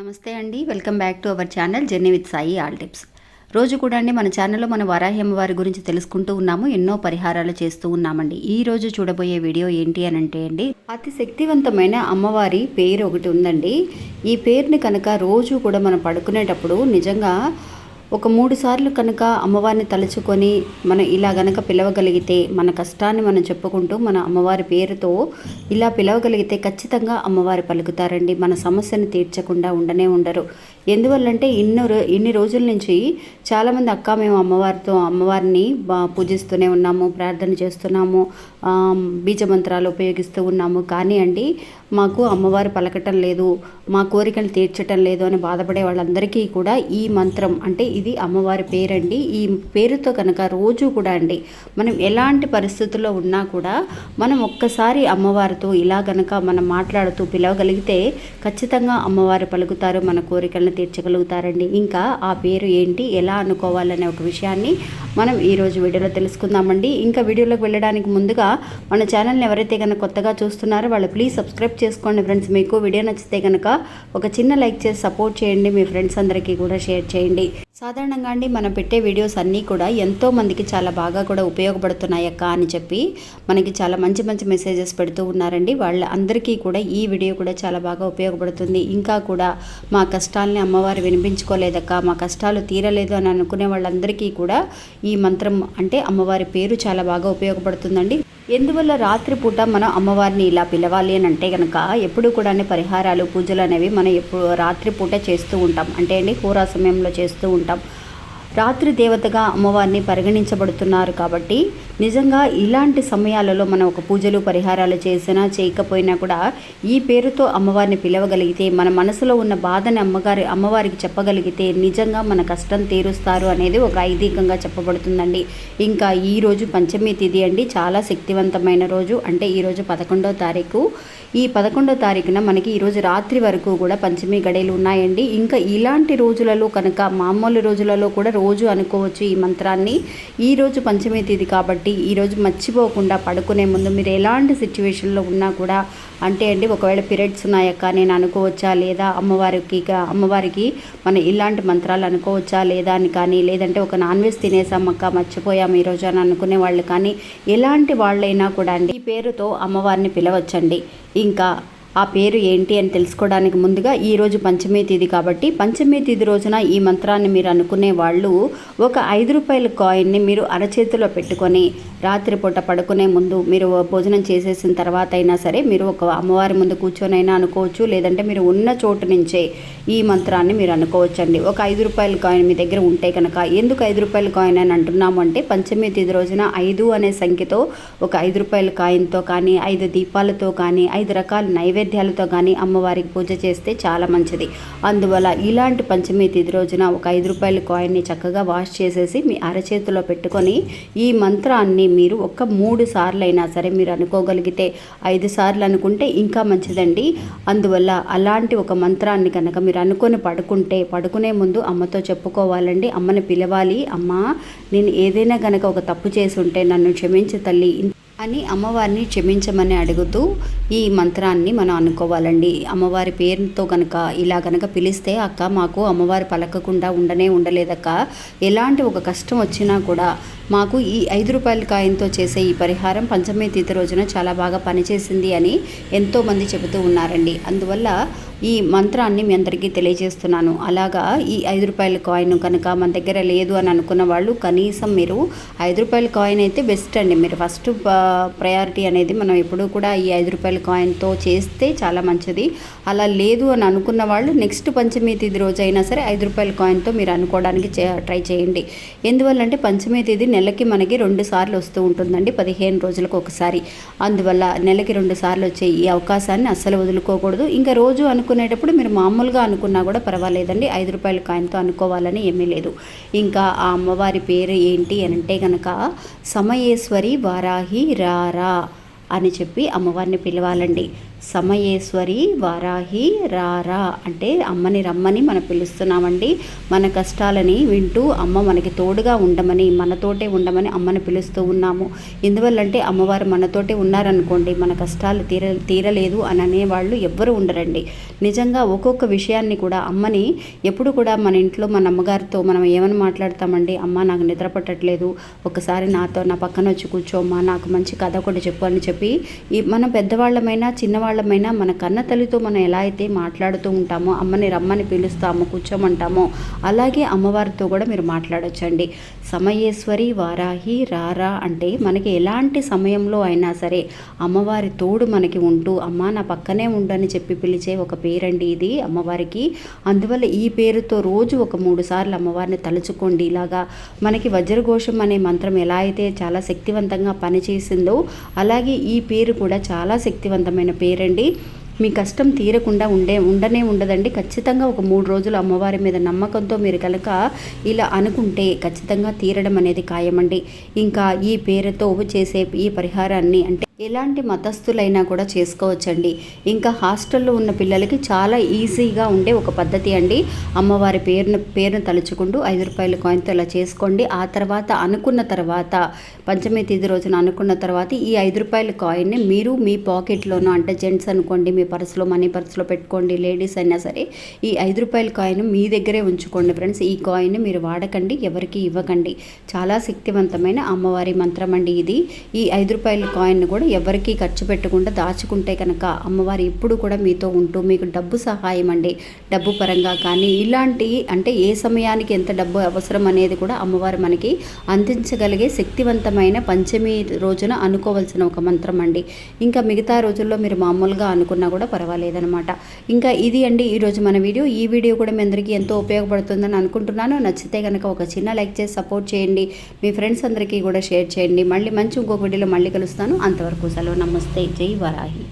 నమస్తే అండి. Welcome back to our channel journey with Sai all tips. రోజు కూడా అండి మన ఛానల్లో మన వరాహి వారి గురించి తెలుసుకుంటూ ఉన్నాము ఎన్నో పరిహారాలు చేస్తూ ఉన్నామండి. ఈ రోజు చూడబోయే వీడియో ఏంటి అని అంటే అండి అతి శక్తివంతమైన అమ్మవారి పేరు ఒకటి ఉందండి. ఈ పేరుని కనుక రోజు కూడా మనం పడుకునేటప్పుడు నిజంగా ఒక మూడు సార్లు కనుక అమ్మవారిని తలుచుకొని మనం ఇలా గనక పిలవగలిగితే మన కష్టాన్ని మనం చెప్పుకుంటూ మన అమ్మవారి పేరుతో ఇలా పిలవగలిగితే ఖచ్చితంగా అమ్మవారి పలుకుతారండి. మన సమస్యను తీర్చకుండా ఉండనే ఉండరు. ఎందువల్లంటే ఇన్ని రో ఇన్ని రోజుల నుంచి చాలామంది అక్క మేము అమ్మవారితో అమ్మవారిని బా పూజిస్తూనే ఉన్నాము ప్రార్థన చేస్తున్నాము బీజమంత్రాలు బీజ మంత్రాలు ఉపయోగిస్తూ ఉన్నాము. కానీ అండి మాకు అమ్మవారు పలకటం లేదు మా కోరికలు తీర్చటం లేదు అని బాధపడే వాళ్ళందరికీ కూడా ఈ మంత్రం అంటే ఇది అమ్మవారి పేరండి. ఈ పేరుతో కనుక రోజు కూడా అండి మనం ఎలాంటి పరిస్థితుల్లో ఉన్నా కూడా మనం ఒక్కసారి అమ్మవారితో ఇలా కనుక మనం మాట్లాడుతూ పిలవగలిగితే ఖచ్చితంగా అమ్మవారు పలుకుతారు మన కోరికలను తీర్చగలుగుతారండి. ఇంకా ఆ పేరు ఏంటి ఎలా అనుకోవాలనే ఒక విషయాన్ని మనం ఈరోజు వీడియోలో తెలుసుకుందామండి. ఇంకా వీడియోలోకి వెళ్ళడానికి ముందుగా మన ఛానల్ని ఎవరైతే కనుక కొత్తగా చూస్తున్నారో వాళ్ళు ప్లీజ్ సబ్స్క్రైబ్ చేసుకోండి ఫ్రెండ్స్. మీకు వీడియో నచ్చితే కనుక ఒక చిన్న లైక్ చేసి సపోర్ట్ చేయండి. మీ ఫ్రెండ్స్ అందరికీ కూడా షేర్ చేయండి. సాధారణంగా అండి మనం పెట్టే వీడియోస్ అన్నీ కూడా ఎంతో మందికి చాలా బాగా కూడా ఉపయోగపడుతున్నాయి అక్క అని చెప్పి మనకి చాలా మంచి మంచి మెసేజెస్ పెడుతూ ఉన్నారండి. వాళ్ళ అందరికీ కూడా ఈ వీడియో కూడా చాలా బాగా ఉపయోగపడుతుంది. ఇంకా కూడా మా కష్టాలని అమ్మవారు వినిపించుకోలేదక్క మా కష్టాలు తీరలేదు అని అనుకునే వాళ్ళందరికీ కూడా ఈ మంత్రం అంటే అమ్మవారి పేరు చాలా బాగా ఉపయోగపడుతుందండి. ఎందువల్ల రాత్రిపూట మనం అమ్మవారిని ఇలా పిలవాలి అని అంటే కనుక ఎప్పుడు కూడా పరిహారాలు పూజలు అనేవి మనం ఎప్పుడు రాత్రిపూట చేస్తూ ఉంటాం. అంటే అండి హోరా సమయంలో చేస్తూ ఉంటాం. రాత్రి దేవతగా అమ్మవారిని పరిగణించబడుతున్నారు కాబట్టి నిజంగా ఇలాంటి సమయాలలో మనం ఒక పూజలు పరిహారాలు చేసినా చేయకపోయినా కూడా ఈ పేరుతో అమ్మవారిని పిలవగలిగితే మన మనసులో ఉన్న బాధని అమ్మగారి అమ్మవారికి చెప్పగలిగితే నిజంగా మన కష్టం తీరుస్తారు అనేది ఒక ఐదీకంగా చెప్పబడుతుందండి. ఇంకా ఈ రోజు పంచమి తిథి అండి. చాలా శక్తివంతమైన రోజు. అంటే ఈరోజు పదకొండవ తారీఖు. ఈ పదకొండో తారీఖున మనకి ఈరోజు రాత్రి వరకు కూడా పంచమి గడియలు ఉన్నాయండి. ఇంకా ఇలాంటి రోజులలో కనుక మామూలు రోజులలో కూడా రోజు అనుకోవచ్చు ఈ మంత్రాన్ని. ఈరోజు రోజు పంచమి తిథి కాబట్టి ఈరోజు మర్చిపోకుండా పడుకునే ముందు మీరు ఎలాంటి సిచ్యువేషన్లో ఉన్నా కూడా అంటే అండి ఒకవేళ పీరియడ్స్ ఉన్నాయక్క నేను అనుకోవచ్చా లేదా అమ్మవారికి అమ్మవారికి మనం ఇలాంటి మంత్రాలు అనుకోవచ్చా లేదా అని కానీ లేదంటే ఒక నాన్ వెజ్ తినేసామక్క మర్చిపోయాం ఈరోజు అని అనుకునే వాళ్ళు కానీ ఎలాంటి వాళ్ళైనా కూడా అండి ఈ పేరుతో అమ్మవారిని పిలవచ్చండి. ఇంకా ఆ పేరు ఏంటి అని తెలుసుకోవడానికి ముందుగా ఈరోజు పంచమి తిథి కాబట్టి పంచమి తిథి రోజున ఈ మంత్రాన్ని మీరు అనుకునే వాళ్ళు ఒక ఐదు రూపాయల కాయిన్ని మీరు అరచేతిలో పెట్టుకొని రాత్రిపూట పడుకునే ముందు మీరు భోజనం చేసేసిన తర్వాత అయినా సరే మీరు ఒక అమ్మవారి ముందు కూర్చొనైనా అనుకోవచ్చు లేదంటే మీరు ఉన్న చోటు నుంచే ఈ మంత్రాన్ని మీరు అనుకోవచ్చండి. ఒక ఐదు రూపాయల కాయిన్ మీ దగ్గర ఉంటే కనుక ఎందుకు ఐదు రూపాయల కాయిన్ అని అంటున్నాము అంటే పంచమి తిథి రోజున ఐదు అనే సంఖ్యతో ఒక ఐదు రూపాయల కాయిన్తో కానీ ఐదు దీపాలతో కానీ ఐదు రకాల నైవేద్యాలతో కానీ అమ్మవారికి పూజ చేస్తే చాలా మంచిది. అందువల్ల ఇలాంటి పంచమి తిథి రోజున ఒక ఐదు రూపాయల కాయిన్ని చక్కగా వాష్ చేసేసి మీ అరచేతిలో పెట్టుకొని ఈ మంత్రాన్ని మీరు ఒక మూడు సార్లు అయినా సరే మీరు అనుకోగలిగితే ఐదు సార్లు అనుకుంటే ఇంకా మంచిదండి. అందువల్ల అలాంటి ఒక మంత్రాన్ని కనుక మీరు అనుకొని పడుకుంటే పడుకునే ముందు అమ్మతో చెప్పుకోవాలండి. అమ్మని పిలవాలి. అమ్మ నేను ఏదైనా కనుక ఒక తప్పు చేసి ఉంటే నన్ను క్షమించి తల్లి. అని అమ్మవారిని క్షమించమని అడుగుతూ ఈ మంత్రాన్ని మనం అనుకోవాలండి. అమ్మవారి పేరుతో కనుక ఇలా కనుక పిలిస్తే అక్క మాకు అమ్మవారి పలకకుండా ఉండనే ఉండలేదక్క. ఎలాంటి ఒక కష్టం వచ్చినా కూడా మాకు ఈ ఐదు రూపాయల కాయంతో చేసే ఈ పరిహారం పంచమి తీతి రోజున చాలా బాగా పనిచేసింది అని ఎంతోమంది చెబుతూ ఉన్నారండి. అందువల్ల ఈ మంత్రాన్ని మీ అందరికీ తెలియజేస్తున్నాను. అలాగా ఈ ఐదు రూపాయల కాయిన్ కనుక మన దగ్గర లేదు అని అనుకున్న వాళ్ళు కనీసం మీరు ఐదు రూపాయల కాయిన్ అయితే బెస్ట్ అండి. మీరు ఫస్ట్ ప్రయారిటీ అనేది మనం ఎప్పుడూ కూడా ఈ ఐదు రూపాయల కాయిన్తో చేస్తే చాలా మంచిది. అలా లేదు అని అనుకున్న వాళ్ళు నెక్స్ట్ పంచమి తిథి రోజు అయినా సరే ఐదు రూపాయల కాయిన్తో మీరు అనుకోవడానికి ట్రై చేయండి. ఎందువల్లంటే పంచమి తేదీ నెలకి మనకి రెండు సార్లు వస్తూ ఉంటుందండి పదిహేను రోజులకు ఒకసారి. అందువల్ల నెలకి రెండు సార్లు వచ్చే ఈ అవకాశాన్ని అస్సలు వదులుకోకూడదు. ఇంకా రోజు అనుకునేటప్పుడు మీరు మామూలుగా అనుకున్నా కూడా పర్వాలేదండి. ఐదు రూపాయల కాయంతో అనుకోవాలని ఏమీ లేదు. ఇంకా ఆ అమ్మవారి పేరు ఏంటి అని అంటే కనుక సమయేశ్వరి వారాహి రారా అని చెప్పి అమ్మవారిని పిలవాలండి. సమయేశ్వరి వారాహి రారా అంటే అమ్మని రమ్మని మనం పిలుస్తున్నామండి. మన కష్టాలని వింటూ అమ్మ మనకి తోడుగా ఉండమని మనతోటే ఉండమని అమ్మని పిలుస్తూ ఉన్నాము. ఎందువల్లంటే అమ్మవారు మనతోటే ఉన్నారనుకోండి మన కష్టాలు తీర తీరలేదు అని అనేవాళ్ళు ఎవ్వరు ఉండరండి. నిజంగా ఒక్కొక్క విషయాన్ని కూడా అమ్మని ఎప్పుడు కూడా మన ఇంట్లో మన అమ్మగారితో మనం ఏమని మాట్లాడతామండి? అమ్మ నాకు నిద్ర పట్టట్లేదు. ఒకసారి నాతో నా పక్కన వచ్చి కూర్చోమ్మా నాకు మంచి కథ ఒకటి చెప్పు అని చెప్పి మనం పెద్దవాళ్ళమైనా వాళ్ళమైనా మన కన్న తల్లితో మనం ఎలా అయితే మాట్లాడుతూ ఉంటామో అమ్మని రమ్మని పిలుస్తామో కూర్చోమంటామో అలాగే అమ్మవారితో కూడా మీరు మాట్లాడొచ్చండి. సమయేశ్వరి వారాహి రారా అంటే మనకి ఎలాంటి సమయంలో అయినా సరే అమ్మవారి తోడు మనకి ఉంటూ అమ్మ నా పక్కనే ఉండని చెప్పి పిలిచే ఒక పేరండి ఇది అమ్మవారికి. అందువల్ల ఈ పేరుతో రోజు ఒక మూడు సార్లు అమ్మవారిని తలుచుకోండి. ఇలాగా మనకి వజ్రఘోషం అనే మంత్రం ఎలా అయితే చాలా శక్తివంతంగా పనిచేసిందో అలాగే ఈ పేరు కూడా చాలా శక్తివంతమైన పేరు పేరండి మీ కష్టం తీరకుండా ఉండే ఉండనే ఉండదండి. ఖచ్చితంగా ఒక మూడు రోజులు అమ్మవారి మీద నమ్మకంతో మీరు కనుక ఇలా అనుకుంటే ఖచ్చితంగా తీరడం అనేది ఖాయమండి. ఇంకా ఈ పేరుతో చేసే ఈ పరిహారాన్ని అంటే ఎలాంటి మతస్థులైనా కూడా చేసుకోవచ్చండి. ఇంకా హాస్టల్లో ఉన్న పిల్లలకి చాలా ఈజీగా ఉండే ఒక పద్ధతి అండి. అమ్మవారి పేరును పేరును తలుచుకుంటూ ఐదు రూపాయల కాయిన్తో ఇలా చేసుకోండి. ఆ తర్వాత అనుకున్న తర్వాత పంచమి తేదీ రోజున అనుకున్న తర్వాత ఈ ఐదు రూపాయల కాయిన్ని మీరు మీ పాకెట్లోనూ అంటే జెంట్స్ అనుకోండి మీ పర్సులో మనీ పర్సులో పెట్టుకోండి లేడీస్ అయినా సరే ఈ ఐదు రూపాయల కాయిన్ మీ దగ్గరే ఉంచుకోండి ఫ్రెండ్స్. ఈ కాయిన్ మీరు వాడకండి ఎవరికి ఇవ్వకండి. చాలా శక్తివంతమైన అమ్మవారి మంత్రం అండి ఇది. ఈ ఐదు రూపాయల కాయిన్ కూడా ఎవరికి ఖర్చు పెట్టకుండా దాచుకుంటే కనుక అమ్మవారు ఎప్పుడు కూడా మీతో ఉంటూ మీకు డబ్బు సహాయం అండి. డబ్బు పరంగా కానీ ఇలాంటి అంటే ఏ సమయానికి ఎంత డబ్బు అవసరం అనేది కూడా అమ్మవారు మనకి అందించగలిగే శక్తివంతమైన పంచమి రోజున అనుకోవాల్సిన ఒక మంత్రం అండి. ఇంకా మిగతా రోజుల్లో మీరు మామూలుగా అనుకున్నా కూడా పర్వాలేదనమాట ఇంకా ఇది అండి ఈరోజు మన వీడియో. ఈ వీడియో కూడా మీ అందరికీ ఎంతో ఉపయోగపడుతుందని అనుకుంటున్నాను. నచ్చితే కనుక ఒక చిన్న లైక్ చేసి సపోర్ట్ చేయండి. మీ ఫ్రెండ్స్ అందరికీ కూడా షేర్ చేయండి. మళ్ళీ మంచి ఇంకొక వీడియోలో మళ్ళీ కలుస్తాను. అంతవరకు సెలవు నమస్తే జై వరాహి